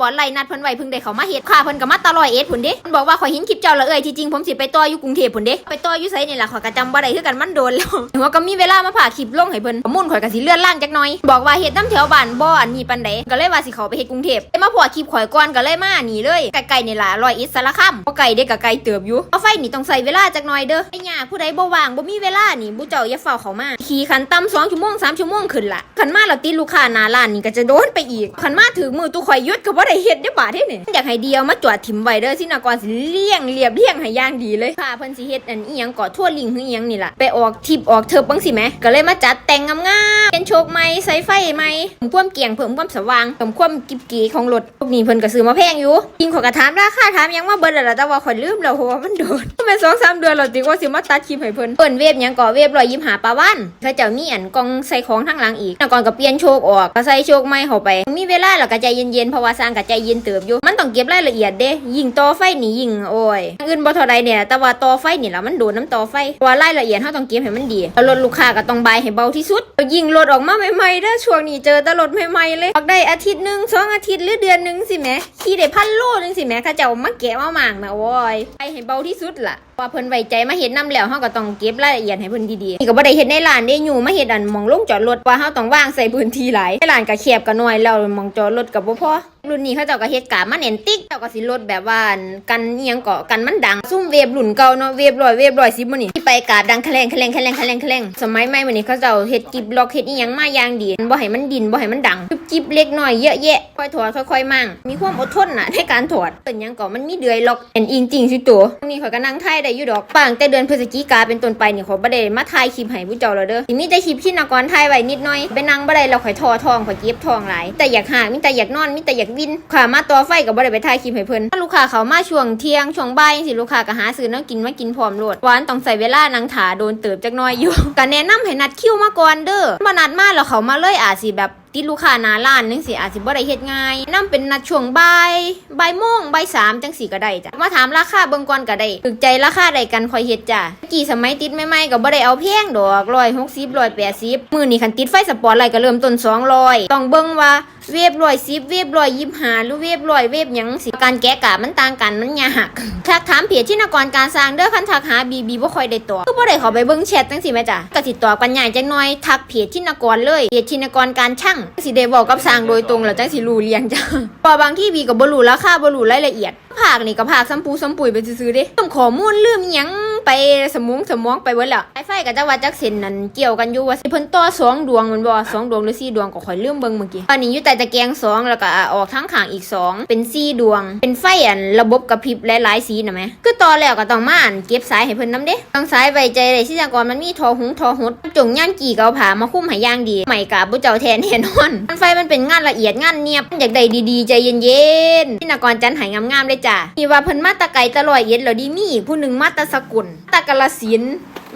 ปอร์ตไลท์นัดเพิ่นไว้เพิ่งได้เขามาเฮ็ดค่ะเพิ่นก็มาตลอยเอ็ดพุ่นเด้เพิ่นบอกว่าข่อยเห็นคลิปเจ้าละเอ้ยที่จริงผมสิไปต่ออยู่กรุงเทพพุ่นเด้ไปต่ออยู่ไสนี่ล่ะข่อยก็จำบ่ได้คือกันมันโดนแล้วหัวก็มีเวลามาผ่าคลิปลงให้เพิ่นข้อมูลข่อยก็สิเลื่อนล่างจักหน่อยบอกว่าเฮ็ดน้ำแถวบ้านบ่อันนี้ปานใดก็เลยว่าสิเขาไปเฮ็ดกรุงเทพได้มาพอคลิปข่อยก่อนก็เลยมาหนีเลยใกลๆนี่ล่ะร้อยเอ็ดสารคามบ่ไกลเด้ก็ไกลเติบอยู่เอาไฟนี่ต้องใส่เวลาจักหน่อยเด้อไอ้หยาผู้ใดบ่ว่างบ่มีเวลานี่ผู้เจ้าอย่าเฝ้าเข้ามาขี่คันต่ำ2ชั่วโมง3ชั่วโมงขึ้นล่ะคันมาแล้วติดลูกค้าหน้าร้านนี่ก็จะโดนไปอีกคันมาถึงมือตู้ข่อยยุดก็บ่ได้เฮ็ดเด้อบาดเด้นี่อยากให้เดียวมาจอดถิ่มไว้เด้อสินากรสิเลี้ยงเรียบเลี้ยงให้ย่างดีเลยค่ะเพิ่นสิเฮ็ดอันอีหยังก่อทั่วลิงคืออีหยังนี่ล่ะไปออกทิปออกเทิบบังสิแหมก็เลยมาจัดแต่งงามๆเป็นโชคใหมใส่ไฟใหม่เพิ่มความเกี่ยงเพิ่มความสว่างเพิ่มความกิบกีของรถพวกนี้เพิ่นก็ซื้อมาแพงอยู่จริงขอยก็ถามราคาถามยังมาเบิดแล้วล่ะแต่ว่าข่อยลืมแล้วเพราะว่ามันโดนก็เป็น2-3เดือนแล้วติว่าสิมาตัดคลิปให้เพิ่นเปิ้นเวฟยังก่อเวฟ125ปลาวันเขาเจ้ามีอันกองใส่ของทั้งหลังอีกแล้วก่อนก็เปลี่ยนโชคออกก็ใส่โชคใหม่เข้าไป มีเวลาแล้วก็ใจเย็นๆเพราะว่าสร้างก็ใจเย็นเติบอยู่ มันต้องเก็บรายละเอียดเด้ยิงต่อไฟนี่ยิงโอ้ยอื่นบ่เท่าใดเนี่ย แต่ว่าต่อไฟนี่ล่ะมันโดนน้ำต่อไฟเพราะว่ารายละเอียดเขาต้องเก็บให้มันดีแล้วรถลูกค้าก็ต้องบายให้เบาที่สุดแล้วยิงรถออกมาใหม่ๆเด้อช่วงนี้เจอแต่รถใหม่ๆเลยออกได้อาทิตย์หนึ่งสองอาทิตย์หรือเดือนหนึ่งสิแหมขี่ได้พันโลนึงสิแหมเขาเจ้ามาแกะมาหมางนะโอ้ยไปให้เบาที่สุดล่ะ ว่าเพิ่นไว้ใจมาเฮ็ดนำแล้วเฮาก็ต้องเก็บรายละเอียดให้เพิ่นดีๆนี่ก็บ่ได้เฮ็ดในร้านเด้อยู่มาเฮ็ดอันหม่องลงจอดรถว่าเฮาต้องวางใส่พื้นที่หลายในร้านก็แคบก็น้อยแล้วหม่องจอดรถก็บ่พอรุ่นนี้เขาเจ้าก็เฮ็ดกามาเน้นติ๊กเจ้าก็สิลดแบบว่าอันกันอียังก็กันมันดังซุ่มเวฟรุ่นเก่าเนาะเวฟร้อยเวฟร้อยสิบมื้อนี้ที่ไปกาดดังแคลงแคลงแคลงแคลงแคลงสมัยใหม่มื้อนี้เขาเจ้าเฮ็ดกิบล็อกเฮ็ดอีหยังมาอย่างดีบ่ให้มันดินบ่ให้มันดังจิบเล็กน้อยเยอะแยะค่อยถอดค่อยๆมั่งมีความอดทนน่ะในการถอดเป็นหยังก็มันมีเดือยล็อกเป็นอิงจริงสิตัวนี่ข่อยก็นั่งถ่ายได้อยู่ดอกปังแต่เดือนพฤศจิกาเป็นต้นไปนี่ขอยบ่ได้มาถ่ายคลิปให้ผู้เจ้าแล้วเด้อสิมีแต่คลิปที่นกรถ่ายไว้นิดหน่อยไปนั่งบ่ได้แล้วข่อยทอทองข่อยเก็บทองหลายแต่อยากหามีแต่อยากนอนมีแต่อยากวินขามาตัวไฟก็บ่ได้ไปถ่ายคลิปให้เพิ่นถ้าลูกค้าเขามาช่วงเที่ยงช่วงบ่ายสิลูกค้าก็หาซื้อแนวกินมากินพร้อมโลดหวานต้องใส่เวลานั่งถาโดนเติบจักหน่อยอยู่ก็แนะนำให้นัดคิวมาก่อนเด้อบ่นัดมาแล้วเขามาเลยอาจสิแบบ ติดลูกค้าหน้าร้านนึงสิอาจสิบ่ได้เฮ็ดง่ายนำเป็นนัดช่วงบ่ายบ่ายโมงบ่ายสามจังสี่ก็ได้จ้ะมาถามราคาเบิ่งก่อนก็ได้ถึกใจราคาใดกันคอยเฮ็ดจ้ะกี่สมัยติดใหม่ๆก็บ่ได้เอาแพงดอก160 180มื้อนี้คันติดไฟสปอร์ตไลท์ก็เริ่มต้นสองลอยต้องเบิ่งว่า เวฟ110เวฟ125หรือเวฟ100เวฟหยังสิการแกะกะมันต่างกันมันยากทักถามเพจที่นกรการสร้างเด้อคันทักหา BB บ่ค่อยได้ตอบคือบ่ได้ข้าไปเบิ่งแชทจังซี่แม่จ้ะก็สิตอบกันง่ายจังน่อยทักเพจที่นกรเลยเพจที่นกรการช่างสิได้บอกกับสร้างโดยตรงแล้วจังสิรู้เรียงจ้ะพอบางที่วีก็บ่รู้ราคาบ่รู้รายละเอียดภาคนี่ก็ภาคซ้ำปูซ้ำปุ๋ยไปซื้อๆเด้ต้องข้อมูลลืมอิหยัง ไปสมองสมองไปเบิดแล้วไอ้ไฟก็จะว่าจักเส้นนั่นเกี่ยวกันอยู่ว่าสิเพิ่นต่อสองดวงแมันบ่สองดวงหรือสี่ดวงก็ข่อยลืมเบิ่งเมื่อกี้อันนี้อยู่ใต้ตะแกรงสองแล้วก็ออกทั้งข้างอีกสองเป็นสี่ดวง เป็นไฟอันระบบกระพริบหลายๆสีน่ะแหมคือต่อแล้วก็ต้องมาอันเก็บสายให้เพิ่นนํเด้ต้องสายไว้ใจได้ที่จังก่อนมันมีทอหุงทอหดจงย่างกี่ก็เอาผ้ามาคุ้มให้อย่างดีใหม่กะบ่เจ้าแทนแน่นอนมันไฟมันเป็นงานละเอียดงานเนียบอยากได้ดีๆใจเย็นๆที่นกรจันทร์ให้งามๆเลยจ้ะนี่ว่าเพิ่นมาตะไกลตะลอยเย็ดแล้วดีมีอีกผู้หนึงมาตะสกุลตะกาลสิน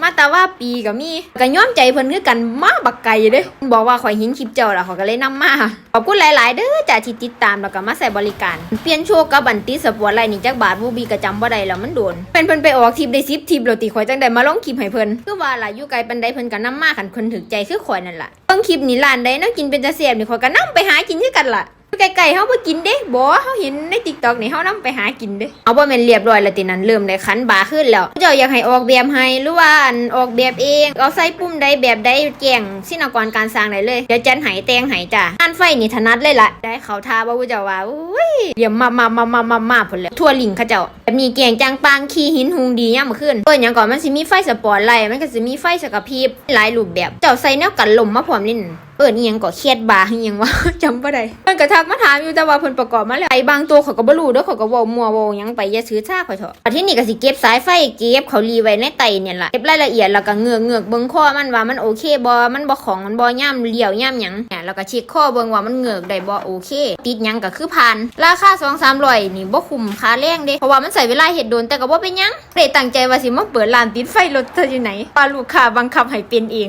มาต่ว่าปีก็มีก็ย้อมใจเพิ่นคือกันมาบักไก่เด้บอกว่าข่อยเหินคลิปเจ้าล่ะเขาก็เลยนำมาขอบคุณหลาย ๆ เด้อจ้าที่ติดตามแล้วก็มาใส่บริการ เปลี่ยนโชว์กับอันติสปอร์ตไลน์นี่จักบาทบูบีก็จำบ่ได้แล้วมันโดนเพิ่นเพิ่นไปออกทิปได้10ทิปแล้วติข่อยจังได้มาลงคลิปให้เพิ่นคือว่าล่ะอยู่ไกลปานใดเพิ่นก็นำมาคันเพิ่นถึกใจคือข่อยนั่นล่ะเบิ่งคลิปนี้ร้านใดเนาะกินเป็นตาแซ่บนี่ข่อยก็นำไปหากินคือกันล่ะ ไก่ๆเฮาบ่กินเด้บ่เฮาเห็นใน TikTok นี่เฮานำไปหากินเด้เอาบ่แม่นเรียบร้อยแล้วตินั้นเริ่มได้คันบาขึ้นแล้วเจ้าอยากให้ออกแบบให้หรือว่าอันออกแบบเองเอาใส่ปุ่มใดแบบใดแจ้งสินกรการสร้างได้เลยเดี๋ยวจันให้แตงให้จ้ะอันไฟนี่ถนัดเลยล่ะได้เขาทาบ่ผู้เจ้าว่าอุ้ยเยี่ยมมามามามามามาพุ่นแล้วทั่วลิงเขาเจ้าแบบนี้เก่งจังปางขี้หินหุงดียามมื้อคืนเปิ้นหยังก่อนมันสิมีไฟสปอร์ตไลท์มันก็สิมีไฟสกระพริบหลายรูปแบบเจ้าใส่แนวกันลมมาพร้อมนี่เอิ้นอีหยังก็เครียดบาอียังวะจำบ่ได้เพิ่นก็ทักมาถามอยู่แต่ว่าเพิ่นประกอบมาแล้วไอ้บางตัวเขาก็บ่รู้เด้อเขาก็เว้ามั่วเว้าหยังไปอย่าซื้อซ่าข่อยเถอะที่นี่ก็สิเก็บสายไฟเก็บเขารีไว้ในไตเนี่ยล่ะเก็บรายละเอียดแล้วก็เงือกเงือกเบิ่งข้อมันว่ามันโอเคบ่มันบ่ของมันบ่ย่ำเลี้ยวย่ำหยังเนี่ยแล้วก็เช็คข้อเบิ่งว่ามันเงือกได้บ่โอเค ติดหยังก็คือผ่านราคา2-300นี่บ่คุ้มค่าแรงเด้เพราะว่ามันใช้เวลาเฮ็ดโดนแต่ก็บ่เป็นหยังบ่ได้ตั้งใจว่าสิมาเปิดร้านติดไฟรถเธออยู่ไหนว่าลูกค้าบังคับให้เป็นเอง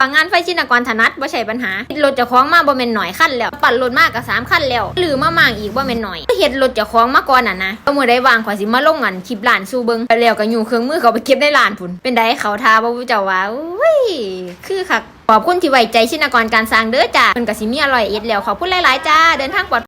บางงานไฟชินกรถนัดบ่ใช่ปัญหาติดรถเจ้าของมาบ่แม่นหน่อยขั้นแล้ว ปั่นรถมากก็สามขั้นแล้วหรือมามางอีกบ่แม่นหน่อยเห็ดรถจะคล้องมาก่อนน่ะนะก็มือไดว่างขวายสิมาลงอันคลิปหลานสู่เบิงแล้วก็อยู่เครื่องมือเขาไปเก็บในหลานพุ่นเป็นไดเขาทาบ่ผู้เจ้าว่าอุ้ยคือคักขอบคุณที่ไว้ใจชินกรการสร้างเด้อจ้าเพิ่นก็สิมีอร่อยเอ็ดแล้วขอบคุณหลายๆจ้าเดินทางปลอด